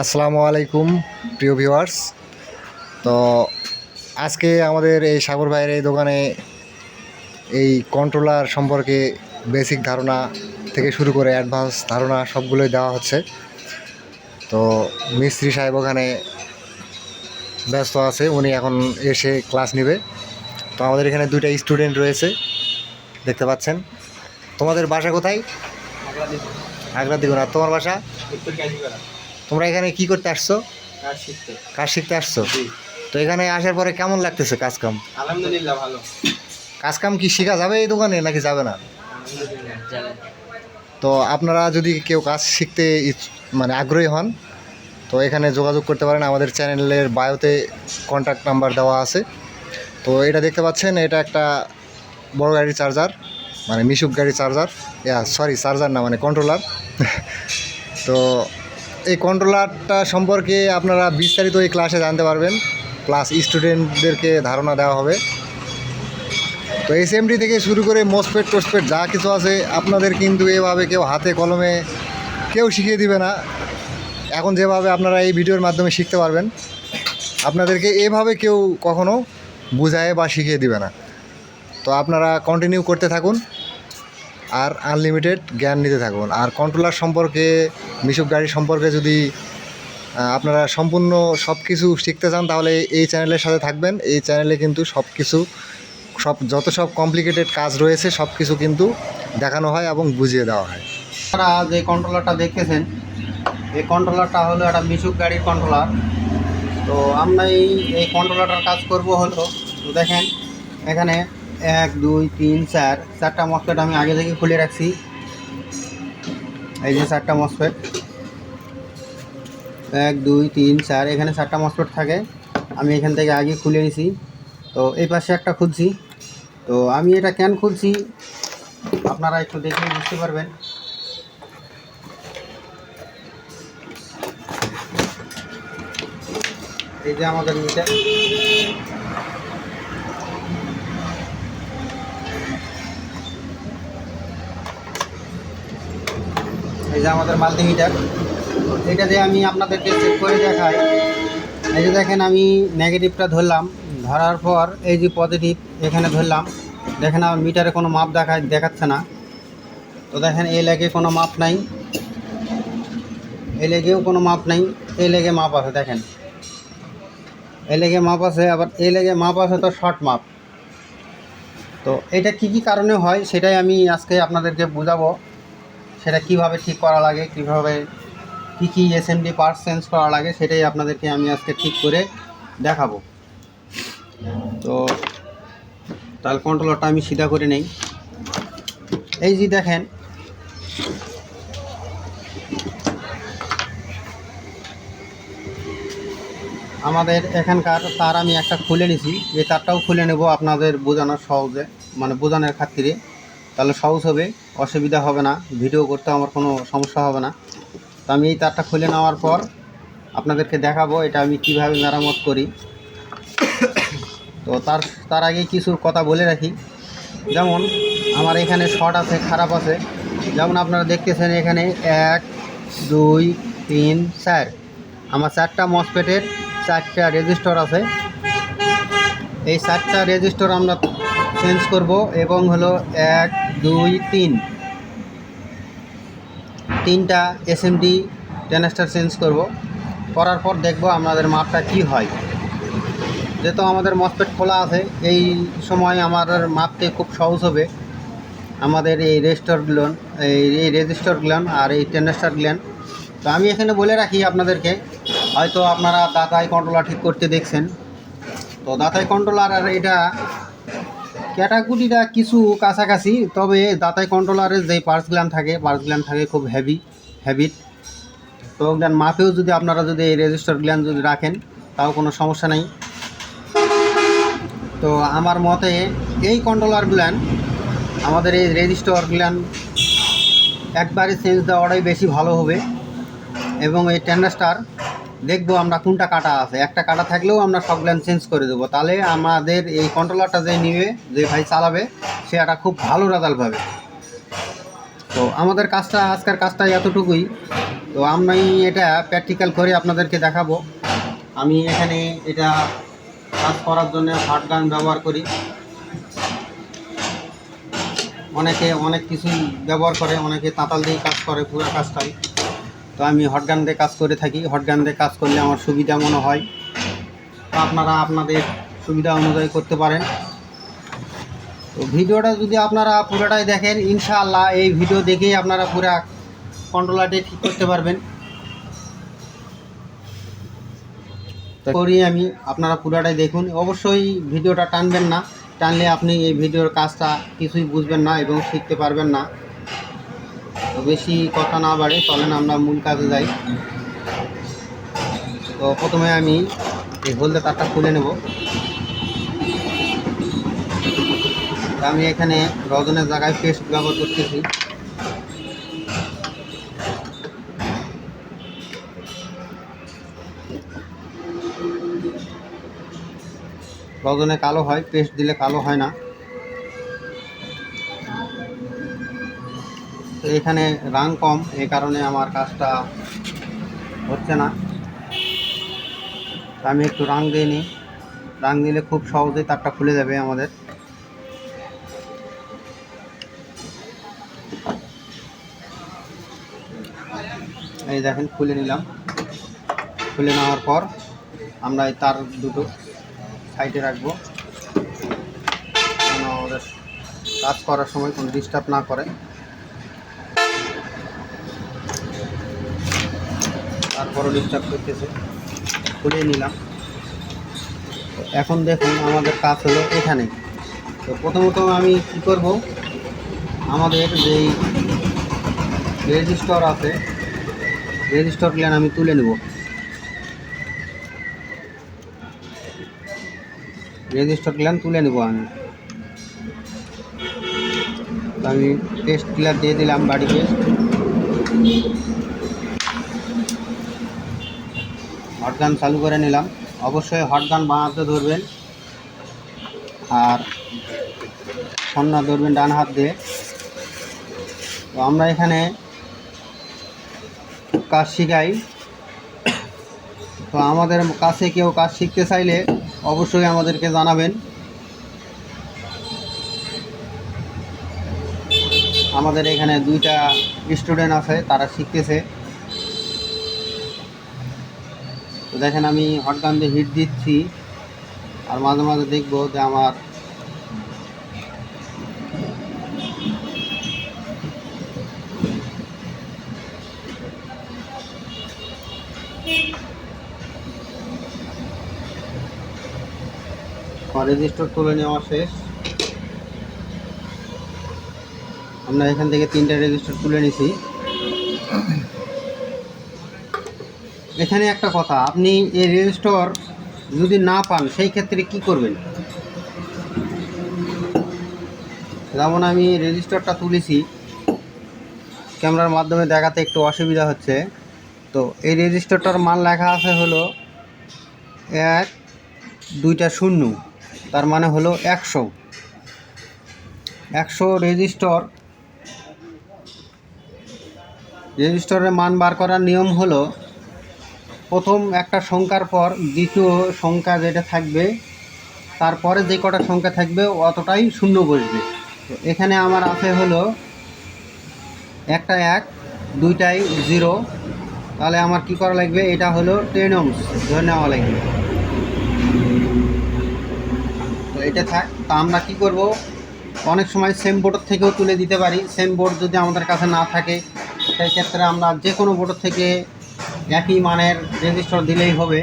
আসসালামু আলাইকুম প্রিয় ভিউয়ার্স। তো আজকে আমাদের এই সাগর ভাইয়ের এই দোকানে এই কন্ট্রোলার সম্পর্কে বেসিক ধারণা থেকে শুরু করে অ্যাডভান্স ধারণা সবগুলোই দেওয়া হচ্ছে। তো মিস্ত্রি সাহেব ওখানে ব্যস্ত আছে উনি এখন এসে ক্লাস নেবে। তো আমাদের এখানে দুইটা স্টুডেন্ট রয়েছে দেখতে পাচ্ছেন। তোমাদের বাসা কোথায়? আগ্রা দিগুন তোমার বাসা? তোমরা এখানে কি করতে আসছো? কাজ শিখতে। আসছো? তো এখানে আসার পরে কেমন লাগতেছে কাজ কাম আলহামদুলিল্লাহ ভালো। কাজ কাম কি শেখা যাবে এই দোকানে নাকি যাবে না? তো আপনারা যদি কেউ কাজ শিখতে মানে আগ্রহী হন তো এখানে যোগাযোগ করতে পারেন। আমাদের চ্যানেলের বায়োতে কন্ট্যাক্ট নাম্বার দেওয়া আছে। তো এটা দেখতে পাচ্ছেন এটা একটা বড় গাড়ির চার্জার মানে মিশুক গাড়ির চার্জার ইয়া সরি চার্জার না মানে কন্ট্রোলার তো এই কন্ট্রোলারটা সম্পর্কে আপনারা বিস্তারিত এই ক্লাসে জানতে পারবেন। প্লাস স্টুডেন্টদেরকে ধারণা দেওয়া হবে। তো এসএমডি থেকে শুরু করে মোসপেট টোসপেট যা কিছু আছে, আপনাদের কিন্তু এভাবে কেউ হাতে কলমে কেউ শিখিয়ে দিবে না। এখন যেভাবে আপনারা এই ভিডিওর মাধ্যমে শিখতে পারবেন, আপনাদেরকে এভাবে কেউ কখনো বুঝায় বা শিখিয়ে দিবে না। তো আপনারা কন্টিনিউ করতে থাকুন। আর আনলিমিটেড জ্ঞান নিতে থাকুন। আর কন্ট্রোলার সম্পর্কে, মিশুক গাড়ি সম্পর্কে যদি আপনারা সম্পূর্ণ সব কিছু শিখতে চান, তাহলে এই চ্যানেলের সাথে থাকবেন। এই চ্যানেলে কিন্তু সব কিছু সব, যত সব কমপ্লিকেটেড কাজ রয়েছে সব কিছু কিন্তু দেখানো হয় এবং বুঝিয়ে দেওয়া হয়। আপনারা যে কন্ট্রোলারটা দেখতেছেন, এই কন্ট্রোলারটা হলো একটা মিশুক গাড়ির কন্ট্রোলার তো আমরা এই কন্ট্রোলারটার কাজ করব হলো দেখেন, এখানে এক, দুই, তিন, চার। চারটা মসপেট আমি আগে থেকে খুলে রাখছি। এই যে চারটা মসপেট এক, দুই, তিন, চার, এখানে চারটা মসপেট থাকে। আমি এখান থেকে আগে খুলে নিছি। তো এই পাশে একটা খুলছি। তো আমি এটা কেন খুলছি? আপনারা একটু দেখে বুঝতে পারবেন। এই যে আমাদের মিটার। এই যে আমাদের মাল্টিমিটার এটা দিয়ে আমি আপনাদেরকে চেক করে দেখাই, এই যে দেখেন আমি নেগেটিভটা ধরলাম, ধরার পর এই যে পজিটিভ এখানে ধরলাম, দেখেন আমার মিটারে কোনো মাপ দেখায় দেখাচ্ছে না। তো দেখেন এই লেগে কোনো মাপ নাই, এই লেগেও কোনো মাপ নাই, এই লেগে মাপ আছে, দেখেন। এই লেগে মাপ আছে, আবার এই লেগে মাপ আছে তো শর্ট মাপ। তো এটা কি কি কারণে হয়, সেটাই আমি আজকে আপনাদেরকে বোঝাবো। সেটা কীভাবে ঠিক করা লাগে, কীভাবে কী কী এসএমডি পার্টস চেঞ্জ করা লাগে, সেটাই আপনাদেরকে আমি আজকে ঠিক করে দেখাবো। তো তাহলে কন্ট্রোলারটা আমি সিধা করে নেই। এই যে দেখেন, আমাদের এখানকার তার আমি একটা খুলে নিছি, এই তারটাও খুলে নেব আপনাদের বোঝানোর সহজে মানে বোঝানোর খাতিরে। তাহলে সহজ হবে, অসুবিধা হবে না, ভিডিও করতে আমার কোনো সমস্যা হবে না। তো আমি এই তারটা খুলে নেওয়ার পর আপনাদেরকে দেখাবো এটা আমি কীভাবে মেরামত করি। তো তার তার আগে কিছু কথা বলে রাখি। যেমন, আমার এখানে শর্ট আছে, খারাপ আছে। যেমন আপনারা দেখতেছেন এখানে এক, দুই, তিন, চার। আমার চারটা মসপেটের চারটা রেজিস্টর আছে। এই চারটা রেজিস্টর আমরা চেঞ্জ করব এবং হলো এক দুই, তিন। তিনটা এসএমডি ট্রান্সটার চেঞ্জ করব। করার পর দেখব আমাদের মাপটা কি হয়। যেহেতু আমাদের মসপেট খোলা আছে, এই সময় আমাদের মাপতে খুব সহজ হবে। আমাদের এই রেজিস্টার রেজিস্টরগুলো এই এই রেজিস্টরগুলো আর এই ট্রান্সটারগুলো তো আমি এখানে বলে রাখি আপনাদেরকে, হয়তো আপনারা দাতাই কন্ট্রোলার ঠিক করতে দেখছেন। তো দাতাই কন্ট্রোলার আর এটা ক্যাটাগরিটা কিছু কাছাকাছি, তবে দাতাই কন্ট্রোলারের যে পার্টসগুলান থাকে পার্টসগুলান থাকে খুব হেভি হ্যাবিট তো ওগুলান মাপেও যদি আপনারা যদি এই রেজিস্টারগুলান যদি রাখেন, তাও কোনো সমস্যা নেই। তো আমার মতে এই কন্ট্রোলার কন্ট্রোলারগুলান আমাদের এই রেজিস্টারগুলান একবারে চেঞ্জ দেওয়াটাই বেশি ভালো হবে। এবং এই টেন্ডাস্টার দেখব আমরা কোনটা কাটা আছে। একটা কাটা থাকলেও আমরা সবগুলান চেঞ্জ করে দেবো। তাহলে আমাদের এই কন্ট্রোলারটা যে নিবে, যে ভাই চালাবে, সে একটা খুব ভালো রেজাল্ট পাবে। তো আমাদের কাজটা, আজকের কাজটা এতটুকুই। তো আমি এটা প্র্যাকটিক্যাল করে আপনাদেরকে দেখাবো। আমি এখানে এটা কাজ করার জন্য হট গান ব্যবহার করি। অনেকে অনেক কিছুই ব্যবহার করে, অনেকে তাঁতাল দিয়ে কাজ করে পুরো কাজটাই। তো আমি হট গান দিয়ে কাজ করে থাকি। হট গান দিয়ে কাজ করলে আমার সুবিধা মনে হয়। তো আপনারা আপনাদের সুবিধা অনুযায়ী করতে পারেন। তো ভিডিওটা যদি আপনারা পুরোটাই দেখেন ইনশাআল্লাহ এই ভিডিও দেখেই আপনারা পুরা কন্ট্রোলারটি ঠিক করতে পারবেন। করি আমি আপনারা পুরোটাই দেখুন। অবশ্যই ভিডিওটা টানবেন না। টানলে আপনি এই ভিডিওর কাজটা কিছুই বুঝবেন না এবং শিখতে পারবেন না। বেশি কথা না বাড়ে, চলেন আমরা মূল কাজে যাই। তো প্রথমে আমি এই হলদে তারটা খুলে নেব। আমি এখানে রজনের জায়গায় পেস্ট ব্যবহার করতেছি। রজনে কালো হয়, পেস্ট দিলে কালো হয় না। এখানে রাং কম এই কারণে আমার কাজটা হচ্ছে না। আমি একটু রাং দিয়ে নিই। রাং দিলে খুব সহজেই তারটা খুলে যাবে আমাদের। এই দেখেন, খুলে নিলাম। খুলে নেওয়ার পর আমরা এই তার দুটো সাইডে রাখব। যেন আমাদের কাজ করার সময় কোনো ডিস্টার্ব না করে। তারপরও ডিস্টার্ব করতেছে। খুলে নিলাম। এখন দেখুন আমাদের কাজ হলো এখানে। তো প্রথমত আমি কী করব? আমাদের যেই রেজিস্টার আছে, রেজিস্টার প্ল্যান আমি তুলে নেব। রেজিস্টার প্ল্যান তুলে নেব আমি। আমি টেস্ট ক্লিয়ার দিয়ে দিলাম বাড়ি হটগান চালু করে নিলাম। অবশ্যই হটগান বাঁ হাতে ধরবেন। আর সন্না ধরবেন ডান হাত দিয়ে। তো আমরা এখানে কাজ শিখাই। তো আমাদের কাছে কেউ কাজ শিখতে চাইলে অবশ্যই আমাদেরকে জানাবেন। আমাদের এখানে দুইটা স্টুডেন্ট আছে, তারা শিখতেছে। তো দেখেন আমি হটগান দিয়ে হিট দিচ্ছি, আর মাঝে মাঝে দেখব যে আমার রেজিস্টার তুলে নেওয়া শেষ। আমরা এখান থেকে তিনটা রেজিস্টার তুলে নিছি। এখানে একটা কথা, আপনি এই রেজিস্টার যদি না পান, সেই ক্ষেত্রে কি করবেন? যেমন আমি রেজিস্টারটা তুলেছি, ক্যামেরার মাধ্যমে দেখাতে একটু অসুবিধা হচ্ছে। তো এই রেজিস্টারটার মান লেখা আছে হলো এক, দুইটা শূন্য, তার মানে হলো একশো। একশো রেজিস্টর রেজিস্টরের মান বার করার নিয়ম হলো প্রথম একটা সংখ্যার পর দ্বিতীয় সংখ্যা যেটা থাকবে, তারপরে যে কটা সংখ্যা থাকবে অতটাই শূন্য বসবে। এখানে আমার আছে হলো একটা এক, দুইটাই জিরো। তাহলে আমার কি করা লাগবে? এটা হলো টেন ওমস ধরে নেওয়া লাগবে। তো এটা থাক, তা আমরা কি করব? অনেক সময় সেম বোর্ডের থেকেও তুলে দিতে পারি। সেম বোর্ড যদি আমাদের কাছে না থাকে, সেই ক্ষেত্রে আমরা যে কোনো বোর্ডের থেকে একই মানের রেজিস্টার দিলেই হবে।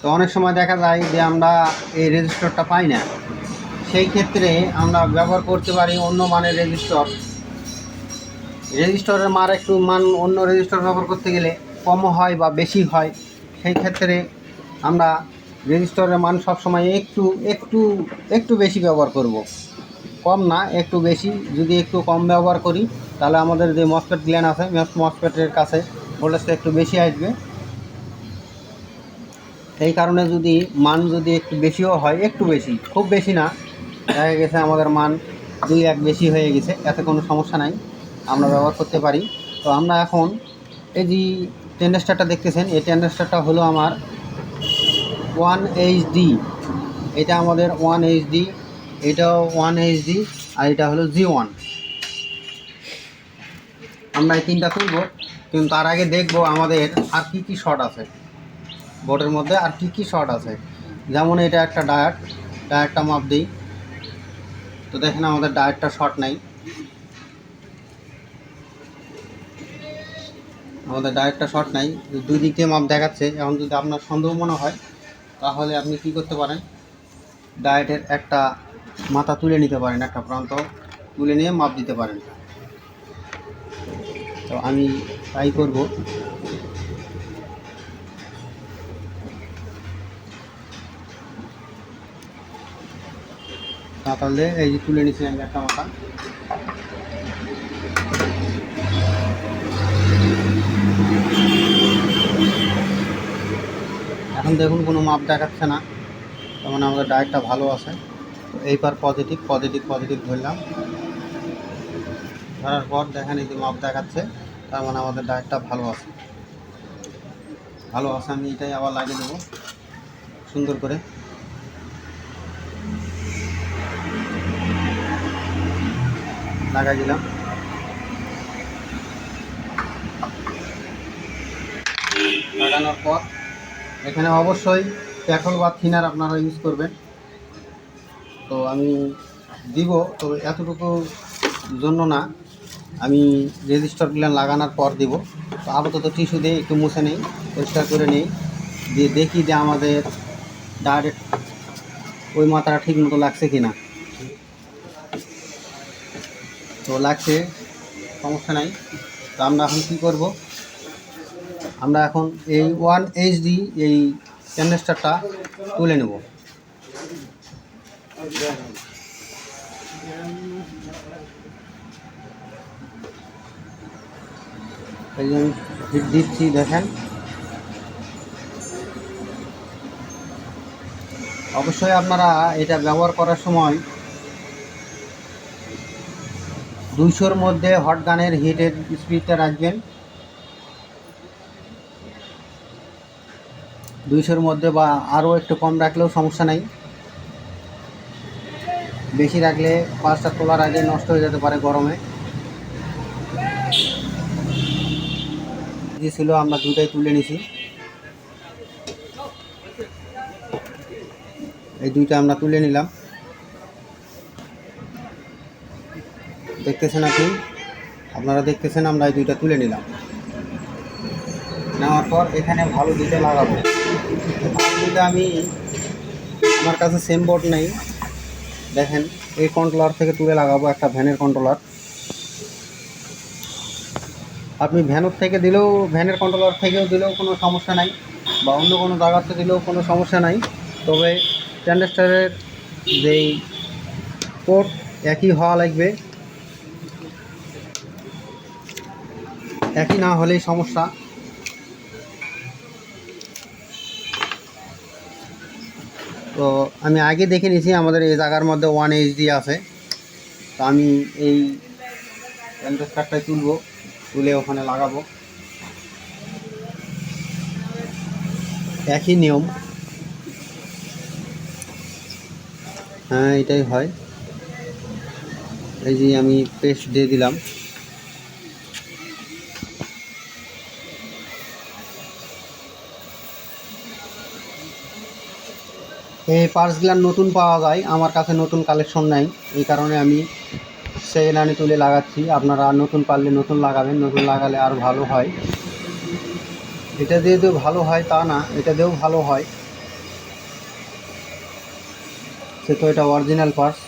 তো অনেক সময় দেখা যায় যে আমরা এই রেজিস্টারটা পাই না। সেই ক্ষেত্রে আমরা ব্যবহার করতে পারি অন্য মানের রেজিস্টার রেজিস্টারের মার একটু মান অন্য রেজিস্টার ব্যবহার করতে গেলে কম হয় বা বেশি হয়, সেই ক্ষেত্রে আমরা রেজিস্টারের মান সবসময় একটু একটু একটু বেশি ব্যবহার করব। কম না, একটু বেশি। যদি একটু কম ব্যবহার করি, তাহলে আমাদের যে মসপেট গ্ল্যান আছে মসপেটের কাছে ভোল্টেজটা একটু বেশি আসবে। এই কারণে যদি মান যদি একটু বেশিও হয়, একটু বেশি, খুব বেশি না, দেখা গেছে আমাদের মান দুই এক বেশি হয়ে গেছে, এতে কোনো সমস্যা নাই, আমরা ব্যবহার করতে পারি। তো আমরা এখন এই যে টেন্ডাস্টারটা দেখতেছেন, এই টেন্ডাস্টারটা হলো আমার ওয়ান এইচডি এটা আমাদের ওয়ান এইচডি এটাও ওয়ান এইচডি আর এটা হলো জি ওয়ান। আমরা এই তিনটা তুলব। কিন্তু তার আগে দেখব আমাদের আর কি কি শর্ট আছে। বোর্ডের মধ্যে আর কি কি শর্ট আছে। যেমন এটা একটা ডায়াট ডায়াটটা মাপ দিই। তো দেখেন আমাদের ডায়াটটা শর্ট নাই। আমাদের ডায়েটটা শর্ট নাই। দুই দিক দিয়ে মাপ দেখাচ্ছে, এখন যদি আপনার সন্দেহ মনে হয়, তাহলে আপনি কি করতে পারেন? ডায়েটের একটা মাথা তুলে নিতে পারেন, একটা প্রান্ত তুলে নিয়ে মাপ দিতে পারেন। তো আমি তাই করব। তাহলে এই যে তুলে নিচ্ছি আমি একটা মাথা। এখন দেখুন, কোনো মাপ দেখাচ্ছে না। তার মানে আমাদের ডায়েটটা ভালো আছে। তো এইবার পজিটিভ পজিটিভ পজিটিভ ধরলাম। ধরার পর দেখেন এই যে মাপ দেখাচ্ছে। তার মানে আমাদের ডায়েটটা ভালো আছে। ভালো আছে আমি এটাই আবার লাগিয়ে দেবো। সুন্দর করে। লাগাই দিলাম। লাগানোর পর এখানে অবশ্যই প্যাকল বা থিনার আপনারা ইউজ করবেন। তো আমি দিব, তবে এতটুকু জন্য না। আমি রেজিস্টার প্ল্যান লাগানোর পর দিব। তো আপাতত টিস্যু দিয়ে একটু মুছে নেই, পরিষ্কার করে নেই। দিয়ে দেখি যে আমাদের ডাইরেক্ট ওই মাত্রা ঠিক মতো লাগছে কি না তো লাগছে, সমস্যা নাই। তো আমরা এখন কী করব? আমরা এখন এই ওয়ান এইচডি এই ক্যান্ডেস্টারটা তুলে নেব। এই হিট দিচ্ছি, দেখেন। অবশ্যই আপনারা এটা ব্যবহার করার সময় দুইশোর মধ্যে হট গানের হিটের স্পিডটা রাখবেন। দুইশোর মধ্যে বা আরও একটু কম রাখলেও সমস্যা নাই। বেশি রাখলে পাঁচটা তোলার আগে নষ্ট হয়ে যেতে পারে গরমে। যে ছিল, আমরা দুটাই তুলে নিছি। এই দুইটা আমরা তুলে নিলাম। দেখতেছেন আপনি? আপনারা দেখতেছেন, আমরা এই দুইটা তুলে নিলাম। নেওয়ার পর এখানে ভালো দুটো লাগাবো। ভালো দুটো আমি, আমার কাছে সেম বোর্ড নেই। দেখেন, এই কন্ট্রোলার থেকে তুলে লাগাবো একটা ভ্যানের কন্ট্রোলার আপনি ভ্যানের থেকে দিলেও ভ্যানের কন্ট্রোলার থেকেও দিলেও কোনো সমস্যা নাই বা অন্য কোনো জায়গাতে দিলেও কোনো সমস্যা নাই। তবে ট্যান্ডেস্টারের যেই পোর্ট একই হওয়া লাগবে। একই না হলেই সমস্যা। তো আমি আগে দেখে নিয়েছি, আমাদের এই জায়গার মধ্যে ওয়ান এইচডি আছে। তো আমি এই অ্যান্ড্রয়েড কার্ডটাই তুলবো। তুলে ওখানে লাগাবো। একই নিয়ম। হ্যাঁ এটাই হয়। এই যে আমি পেস্ট দিয়ে দিলাম। এই পার্সগুলো নতুন পাওয়া যায়। আমার কাছে নতুন কালেকশন নাই। এই কারণে আমি সেকেন্ড হ্যান্ডে তুলে লাগাচ্ছি। আপনারা নতুন পারলে নতুন লাগাবেন, নতুন লাগালে আর ভালো হয়। এটা দিয়ে তো ভালো হয় তা না, এটা দিয়েও ভালো হয়। সে তো এটা অরিজিনাল পার্স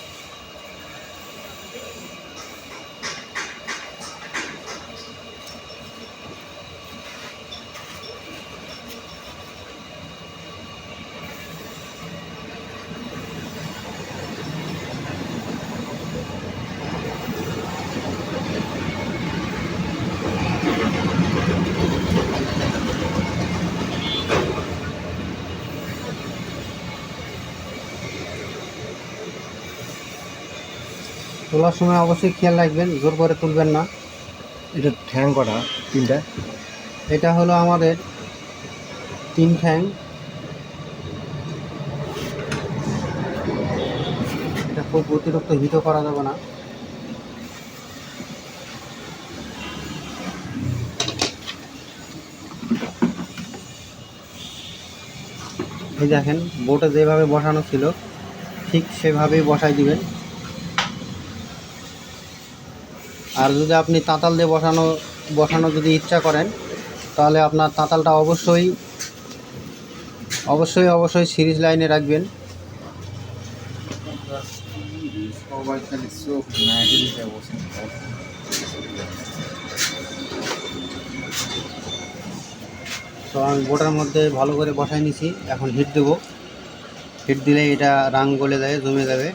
তোলার সময় অবশ্যই খেয়াল রাখবেন জোর করে তুলবেন না। এটা ঠ্যাং কটা? তিনটা? এটা হলো আমাদের তিন ঠ্যাং। এটা খুব অতিরিক্ত হিটও করা যাবে না। এই দেখেন বোটে যেভাবে বসানো ছিল ঠিক সেভাবেই বসাই দিবেন। আর যদি আপনি তাঁতাল দিয়ে বসানো বসানো যদি ইচ্ছা করেন, তাহলে আপনার তাঁতালটা অবশ্যই অবশ্যই অবশ্যই সিরিজ লাইনে রাখবেন। তো আমি বোটার মধ্যে ভালো করে বসাই নিছি, এখন হিট দেবো। হিট দিলে এটা রাং গলে যাবে জমে যাবে।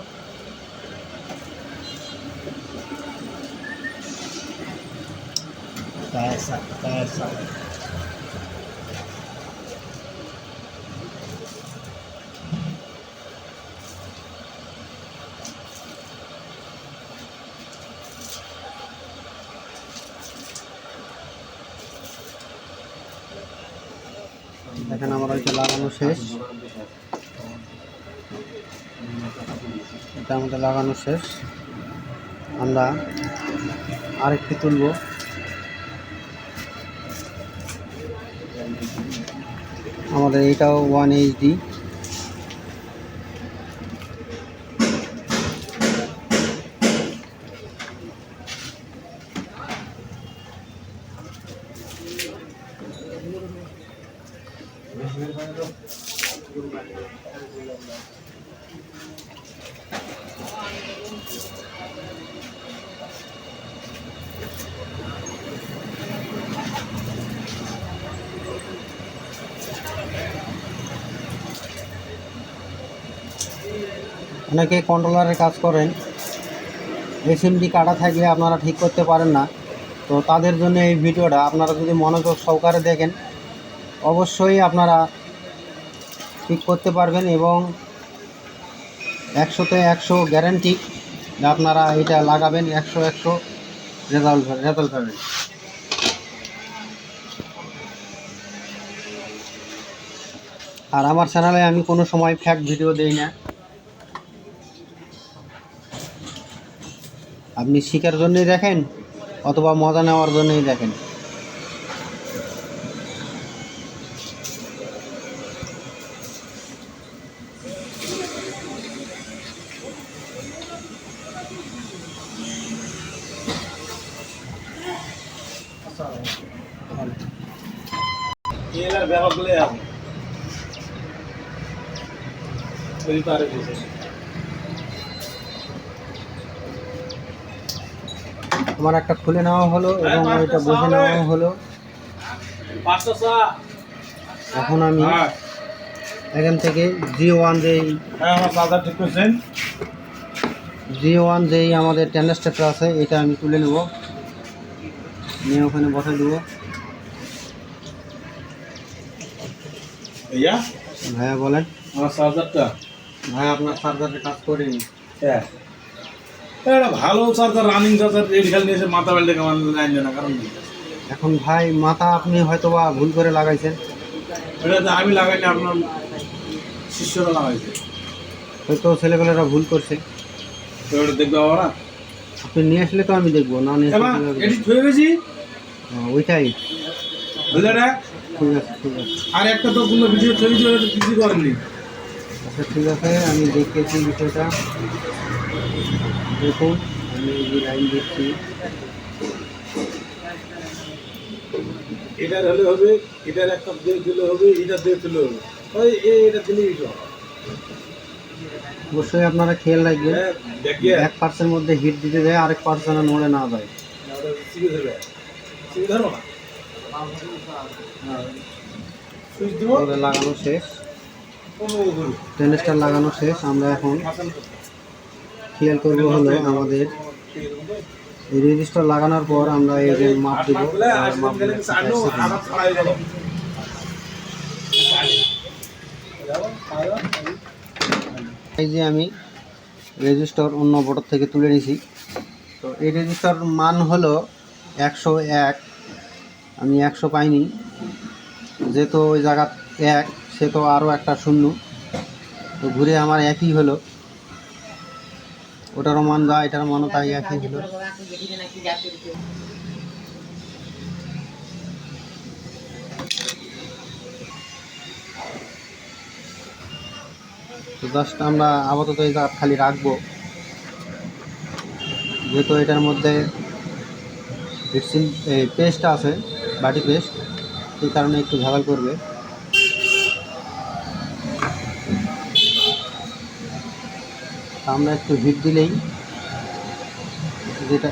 দেখেন আমার ওইটা লাগানো শেষ। এটা আমাদের লাগানো শেষ। আমরা আরেকটি তুলব। আমাদের এটাও ওয়ান এইচডি অনেকে কন্ট্রোলারের কাজ করেন। এসএমডি কাটা থাকলে আপনারা ঠিক করতে পারেন না। তো তাদের জন্য এই ভিডিওটা আপনারা যদি মনোযোগ সহকারে দেখেন, অবশ্যই আপনারা ঠিক করতে পারবেন এবং একশোতে একশো গ্যারান্টি আপনারা এটা লাগাবেন, একশো একশো রেজাল্ট রেজাল্ট পাবেন আর আমার চ্যানেলে আমি কোনো সময় ফ্যাক্ট ভিডিও দেই না। আপনি শিকার জন্যই দেখেন অথবা মজা নেওয়ার জন্যই দেখেন। এলার ব্যাপারগুলো আছে পারে বসে আমার একটা খুলে নেওয়া হলো এবং ওইটা বসে নেওয়া হলো। এখন আমি হ্যাঁ। এখান থেকে জি ওয়ান যেই হ্যাঁ চার্জার জি ওয়ান যেই আমাদের ট্যান্ডাস্টারটা আছে এটা আমি তুলে নেব। নিয়ে ওখানে বসে দেবো। ভাইয়া? বলেন। আমার চার্জারটা ভাই আপনার চার্জারের কাজ করিনি। হ্যাঁ। এটা ভালো চার্জার রানিং চার্জার এই খেল নিয়েছে মাথা বেল্টে কেমন লাইন না কারণ এখন ভাই মাথা আপনি হয়তো বা ভুল করে লাগাইছেন। এটা তো আমি লাগাইনি আপনার শিষ্যরা লাগাইছে। হয়তো ছেলেপেলেরা ভুল করছে। তো ওটা দেখবে ওরা আপনি নিয়ে আসলে তো আমি দেখব না নিয়ে এটি? ধুয়ে গেছি? হ্যাঁ, ওইটাই। বুঝলে না ঠিক আছে ঠিক আছে। আর একটা তো কোনো ভিডিও ছবি কিছু করেননি। আচ্ছা ঠিক আছে আমি দেখতেছি বিষয়টা। দেখুন আমি এই লাইন দেখছি। এটার হলে হবে এটার একটা দিয়ে দিলে হবে এটা দিয়ে দিলে হবে। ওই এটা দিলেই। অবশ্যই আপনারা খেয়াল রাখবেন হ্যাঁ, এক পার্সেন্ট মধ্যে হিট দিতে যায় আরেক পার্সেন্ট নড়ে না যায় লাগানো শেষ। টেনিসটা লাগানো শেষ আমরা এখন খেয়াল করব হলো আমাদের এই রেজিস্টার লাগানোর পর আমরা এই যে মাপ দিব। এই যে আমি রেজিস্টার অন্য বোর্ডের থেকে তুলে নিয়েছি তো এই রেজিস্টার মান হলো একশো এক, আমি একশো পাইনি। যেহেতু ওই জায়গা এক সে তো আরও একটা শূন্য। তো ঘুরে আমার একই হলো। ওটারও মান যা, এটার মানও তাই একই হলো তো জাস্ট আমরা আপাতত এই জায়গা খালি রাখব। যেহেতু এটার মধ্যে পেস্ট আছে, বাটি পেস্ট সেই কারণে একটু ঝামেল করবে। আমরা একটু হিট দিলেই যেটা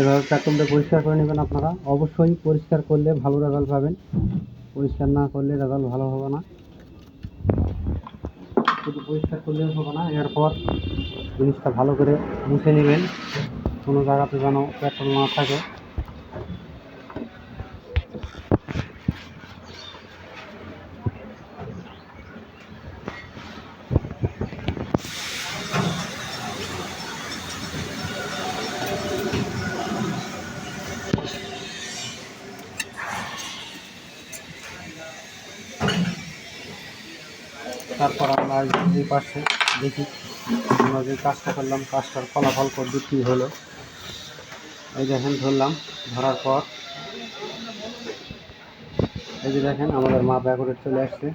এভাবে প্যাট্রোলটা পরিষ্কার করে নেবেন আপনারা। অবশ্যই পরিষ্কার করলে ভালো রেজাল্ট পাবেন। পরিষ্কার না করলে রেজাল্ট ভালো হবে না। শুধু পরিষ্কার করলেও হবে না, এরপর জিনিসটা ভালো করে মুছে নেবেন। কোনো জায়গাতে যেন পেট্রোল না থাকে। তারপর আমরা এই পাশে দেখি আমরা যে কাজটা করলাম, কাজটার ফলাফল পদ্ধতি কী হলো। এই দেখেন ধরলাম, ধরার পর এই যে দেখেন আমাদের মা ব্যাগরে চলে আসছে।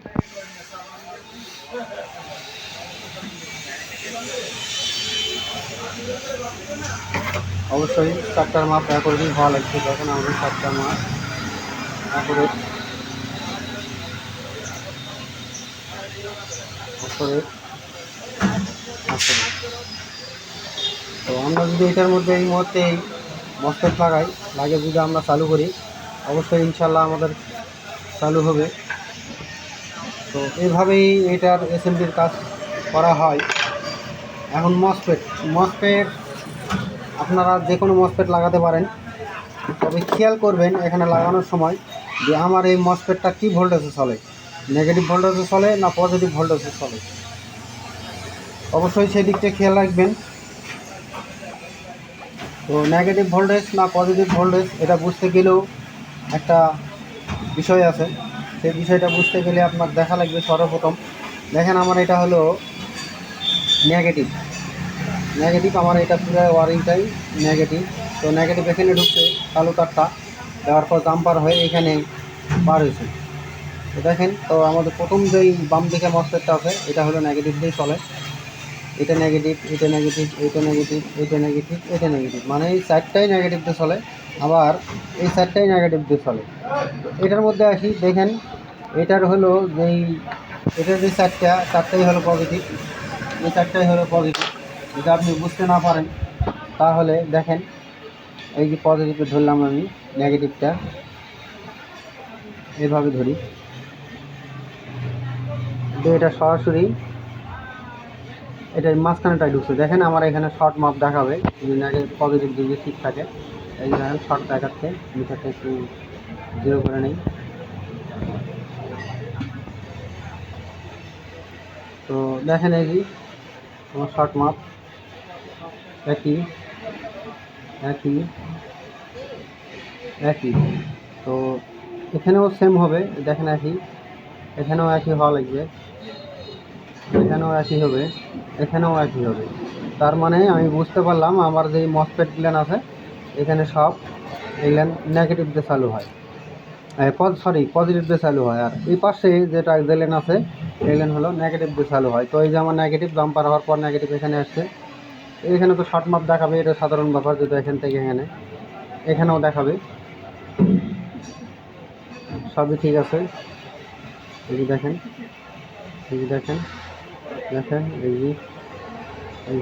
অবশ্যই চারটার মাপ ব্যাকরেটই হওয়া লাগছে দেখেন আমাদের চারটার মাপ ব্যাকরেট করে তো আমরা যদি এটার মধ্যে এই মুহূর্তে এই মস্তেট লাগাই, লাগে যদি আমরা চালু করি, অবশ্যই ইনশাল্লাহ আমাদের চালু হবে। তো এইভাবেই এটার এসএমডির কাজ করা হয়। এখন মসপেট মসপেট আপনারা যে কোনো মসপেট লাগাতে পারেন। তবে খেয়াল করবেন এখানে লাগানোর সময় যে আমার এই মসপেটটা কী ভোল্টেজে চলে? নেগেটিভ ভোল্টেজে চলে না পজিটিভ ভোল্টেজে চলে? অবশ্যই সেই দিকটা খেয়াল রাখবেন। তো নেগেটিভ ভোল্টেজ না পজিটিভ ভোল্টেজ এটা বুঝতে গেলেও একটা বিষয় আছে। সেই বিষয়টা বুঝতে গেলে আপনার দেখা লাগবে সর্বপ্রথম। দেখেন আমার এটা হলো নেগেটিভ নেগেটিভ আমার এটা পুরো ওয়ারিংটাই নেগেটিভ তো নেগেটিভ এখানে ঢুকছে কালো তারটা। দেওয়ার পর জাম্পার হয়ে এখানে পার হয়েছে। দেখেন, তো আমাদের প্রথম যেই বাম দিকে মসফেটটা আছে, এটা হলো নেগেটিভ দিয়ে চলে। এটা নেগেটিভ এটা নেগেটিভ এটা নেগেটিভ এটা নেগেটিভ এটা নেগেটিভ মানে এই চারটাই নেগেটিভ দিয়ে চলে, আবার এই চারটাই নেগেটিভ দিয়ে চলে। এটার মধ্যে আসি, দেখেন, এটার হলো যেই, এটার যে চারটা চারটাই হলো পজিটিভ এই চারটাই হলো পজিটিভ যদি আপনি বুঝতে না পারেন, তাহলে দেখেন, এই যে পজিটিভে ধরলাম আমি নেগেটিভটা এভাবে ধরি। তো এটা সরাসরি এটার মাঝখানেটাই ঢুকছে। দেখেন আমার এখানে শর্ট মাপ দেখাবে। যদি নেগেটিভ পজিটিভ যদি ঠিক থাকে, এই দেখেন শর্ট দেখাচ্ছে। মিটারটা একটু জিরো করে নেই। তো দেখেন এই আমার শর্ট মাপ একই একই একই। তো এখানেও সেম হবে। দেখেন একই। এখানেও একই হওয়া লাগবে। এখানেও একই হবে, এখানেও একই হবে। তার মানে আমি বুঝতে পারলাম আমার যে মসপেট প্ল্যান আছে, এখানে সব এই ল্যান নেগেটিভ দিয়ে চালু হয়। সরি পজিটিভ দিয়ে চালু হয়। আর এই পাশে যেটা যে লেন আছে, এই লেন হলো নেগেটিভ দিয়ে চালু হয়। তো এই যে আমার নেগেটিভ বাম্পার হওয়ার পর নেগেটিভ এখানে আসছে। এখানে তো শর্ট মাপ দেখাবে, এটা সাধারণ ব্যাপার যেটা এখান থেকে এখানে। এখানেও দেখাবে। সবই ঠিক আছে। এই দেখেন এই দেখেন। দেখেন, এই যে, এই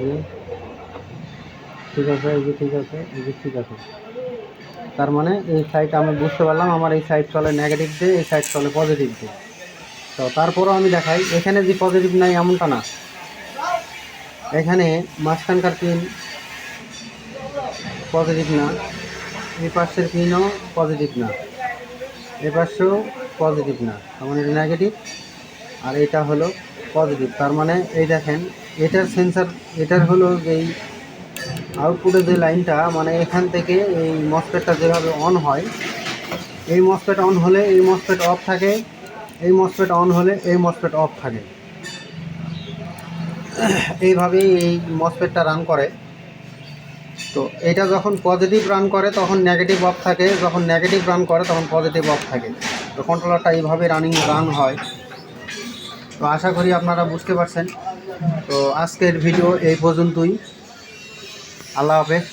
ঠিক আছে, এই যে ঠিক আছে, এই যে ঠিক আছে। তার মানে এই সাইড আমি বুঝতে পারলাম, আমার এই সাইড চলে নেগেটিভ দিয়ে, এই সাইড চলে পজিটিভ দিয়ে। তো তারপরও আমি দেখাই, এখানে যে পজিটিভ নাই এমনটা না। এখানে মাঝখানকার পিন পজিটিভ না, এই পাশের পিনও পজিটিভ না এ পাশেও পজিটিভ না। মানে এটা নেগেটিভ আর এটা হলো পজিটিভ তার মানে এই দেখেন, এটার সেন্সার এটার হলো যেই আউটপুটের যে লাইনটা মানে এখান থেকে এই মসপেটটা যেভাবে অন হয়, এই মসপেট অন হলে এই মসপেট অফ থাকে, এই মসপেট অন হলে এই মসপেট অফ থাকে। এইভাবেই এই মসপেটটা রান করে। তো এটা যখন পজিটিভ রান করে, তখন নেগেটিভ অফ থাকে, যখন নেগেটিভ রান করে, তখন পজিটিভ অফ থাকে। তো কন্ট্রোলারটা এইভাবে রানিং রান হয়। তো আশা করি আপনারা বুঝতে পারছেন। তো আজকের ভিডিও এই পর্যন্তই। আল্লাহ হাফেজ।